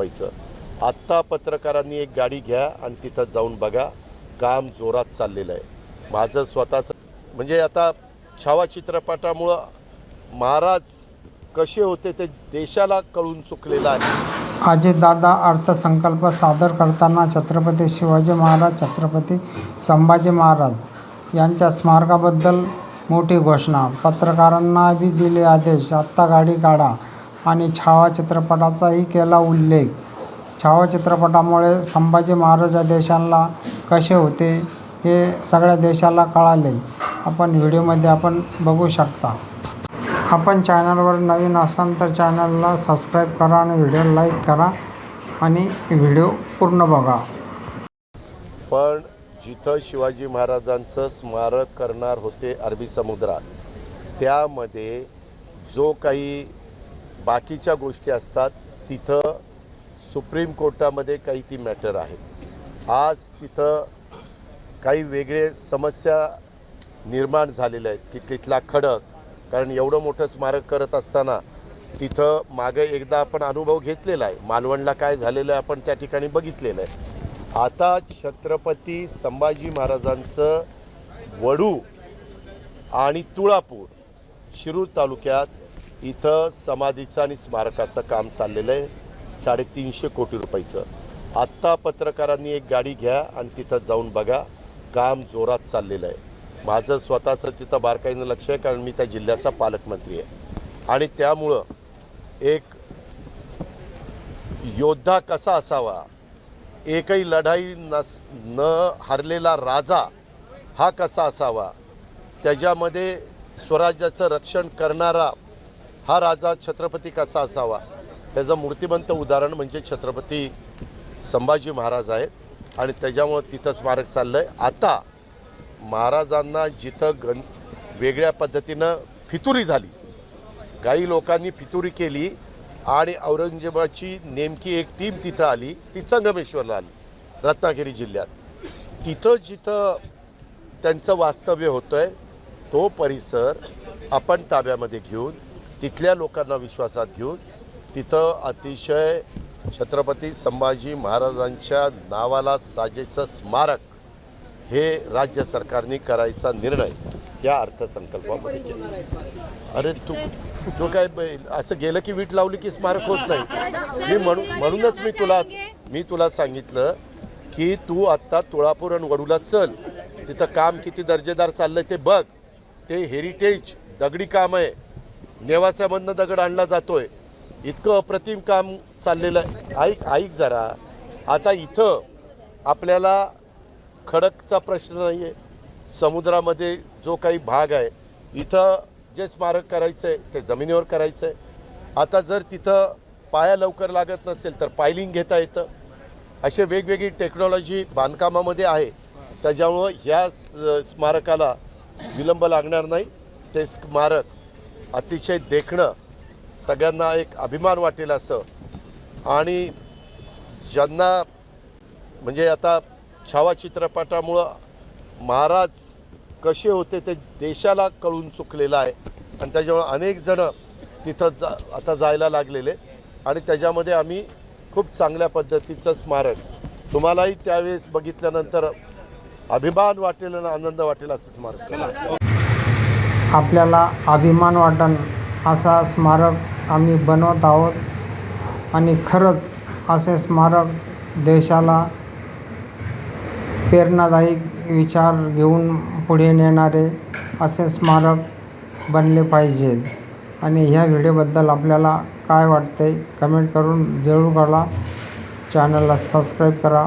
संपायचं. आत्ता पत्रकारांनी एक गाडी घ्या आणि तिथं जाऊन बघा. काम जोरात चाललेलं आहे. माझं स्वतःचं म्हणजे आता छावा चित्रपटामुळं महाराज कसे होते ते देशाला कळून चुकलेलं आहे. अजितदादा अर्थसंकल्प सादर करताना छत्रपती शिवाजी महाराज छत्रपती संभाजी महाराज यांच्या स्मारकाबद्दल मोठी घोषणा. पत्रकारांना बी दिले आदेश आत्ता गाडी काढा. आणि छावा चित्रपटाचाही केला उल्लेख. छावा चित्रपटामुळे संभाजी महाराज या देशाला कसे होते हे सगळ्या देशाला कळाले. आपण व्हिडिओमध्ये आपण बघू शकता. आपण चॅनलवर नवीन असाल तर चॅनलला सबस्क्राईब करा आणि व्हिडिओ लाईक करा आणि व्हिडिओ पूर्ण बघा. पण जिथं शिवाजी महाराजांचं स्मारक करणार होते अरबी समुद्रात त्यामध्ये जो काही बाकीच्या गोष्टी असतात तिथं सुप्रीम कोर्टामध्ये काही ती मॅटर आहे. आज तिथं काही वेगळे समस्या निर्माण झालेल्या आहेत की तिथला खडक कारण एवढं मोठं स्मारक करत असताना तिथं मागे एकदा आपण अनुभव घेतलेला आहे. मालवणला काय झालेलं आहे आपण त्या ठिकाणी बघितलेलं आहे. आता छत्रपती संभाजी महाराजांचं वडू आणि तुळापूर शिरूर तालुक्यात इथं समाधीचं आणि स्मारकाचं काम चाललेलं आहे. साडेतीनशे कोटी रुपयाचं. आत्ता पत्रकारांनी एक गाडी घ्या आणि तिथं जाऊन बघा. काम जोरात चाललेलं आहे. माझं स्वतःचं तिथं बारकाईनं लक्ष आहे कारण मी त्या जिल्ह्याचा पालकमंत्री आहे. आणि त्यामुळं एक योद्धा कसा असावा? एकही लढाई नस न हरलेला राजा हा कसा असावा? त्याच्यामध्ये स्वराज्याचं रक्षण करणारा हा राजा छत्रपती कसा असावा? त्याचं मूर्तिमंत उदाहरण म्हणजे छत्रपती संभाजी महाराज आहेत आणि त्याच्यामुळं तिथं स्मारक चाललं आहे आता महाराजांना जिथं गण वेगळ्या पद्धतीनं फितुरी झाली काही लोकांनी फितुरी केली आणि औरंगजेबाची नेमकी एक टीम तिथं आली ती संगमेश्वरला आली रत्नागिरी जिल्ह्यात. तिथं जिथं त्यांचं वास्तव्य होतं आहे तो परिसर आपण ताब्यामध्ये घेऊन तिथल्या लोकांना विश्वासात घेऊन तिथं अतिशय छत्रपती संभाजी महाराजांच्या नावाला साजेचं स्मारक हे राज्य सरकारने करायचा निर्णय या अर्थसंकल्पामध्ये केला. अरे तू तू काय असं गेलं की वीट लावली की स्मारक होत नाही? मी म्हणून म्हणूनच मी तुला मी तुला सांगितलं की तू आत्ता तुळापूर आणि वडूला चल. तिथं काम किती दर्जेदार चाललंय ते बघ. ते हेरिटेज दगडी काम आहे. नेवासामधनं दगड आणला जातोय. इतकं अप्रतिम काम चाललेलं आहे. ऐक ऐक जरा. आता इथं आपल्याला खडकचा प्रश्न नाही आहे समुद्रामध्ये जो काही भाग आहे इथं जे स्मारक करायचं आहे ते जमिनीवर करायचं आहे आता जर तिथं पाया लवकर लागत नसेल तर पायलिंग घेता येतं. असे वेगवेगळी टेक्नॉलॉजी बांधकामामध्ये आहे. त्याच्यामुळं ह्या स्मारकाला विलंब लागणार नाही. ते स्मारक अतिशय देखणं सगळ्यांना एक अभिमान वाटेल असं. आणि ज्यांना म्हणजे आता छावा चित्रपटामुळं महाराज कसे होते ते देशाला कळून चुकलेलं आहे. आणि त्याच्यामुळं अनेक जणं तिथं जा आता जायला लागलेले आणि त्याच्यामध्ये आम्ही खूप चांगल्या पद्धतीचं स्मारक तुम्हालाही त्यावेळेस बघितल्यानंतर अभिमान वाटेल आणि आनंद वाटेल असं स्मारक. चला. आपल्याला अभिमान वाटन असा स्मारक आम्ही बनवत आहोत. आणि खरंच असे स्मारक देशाला प्रेरणादायी विचार घेऊन पुढे नेणारे असे स्मारक बनले पाहिजेत आणि ह्या व्हिडिओबद्दल आपल्याला काय वाटते कमेंट करून जरूर करा चॅनलला सबस्क्राईब करा.